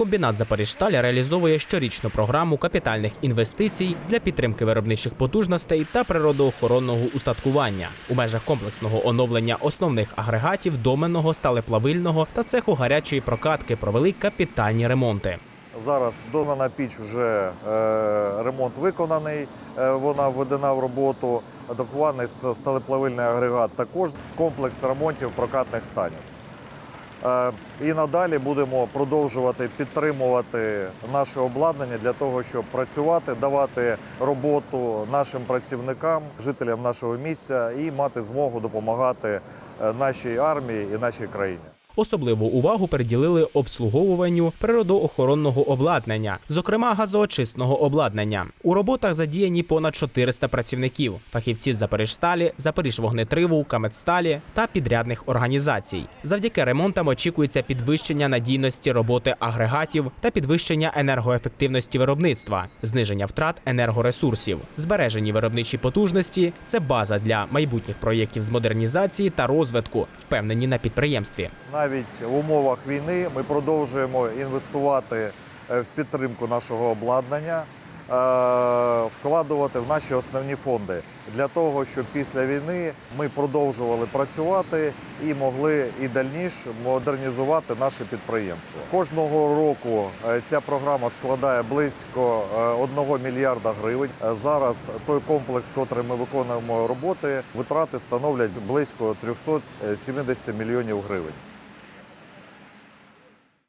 Комбінат Запоріжсталь реалізовує щорічну програму капітальних інвестицій для підтримки виробничих потужностей та природоохоронного устаткування у межах комплексного оновлення основних агрегатів доменного, сталеплавильного та цеху гарячої прокатки провели капітальні ремонти. Зараз домана піч вже е, ремонт виконаний, е, вона введена в роботу. Адаптований сталеплавильний агрегат також комплекс ремонтів прокатних станів. Е, і надалі будемо продовжувати підтримувати наше обладнання для того, щоб працювати, давати роботу нашим працівникам, жителям нашого місця і мати змогу допомагати е, нашій армії і нашій країні. Особливу увагу приділили обслуговуванню природоохоронного обладнання, зокрема газоочисного обладнання. У роботах задіяні понад 400 працівників, фахівці з Запоріжсталі, Запоріжвогнетриву, Камедсталі та підрядних організацій. Завдяки ремонтам очікується підвищення надійності роботи агрегатів та підвищення енергоефективності виробництва, зниження втрат енергоресурсів, збережені виробничі потужності це база для майбутніх проєктів з модернізації та розвитку, впевнені на підприємстві. Навіть в умовах війни ми продовжуємо інвестувати е, в підтримку нашого обладнання, е, вкладувати в наші основні фонди для того, щоб після війни ми продовжували працювати і могли і дальніше модернізувати наше підприємство. Кожного року е, ця програма складає близько 1 мільярда гривень. Зараз той комплекс, котрий ми виконуємо роботи, витрати становлять близько 370 мільйонів гривень.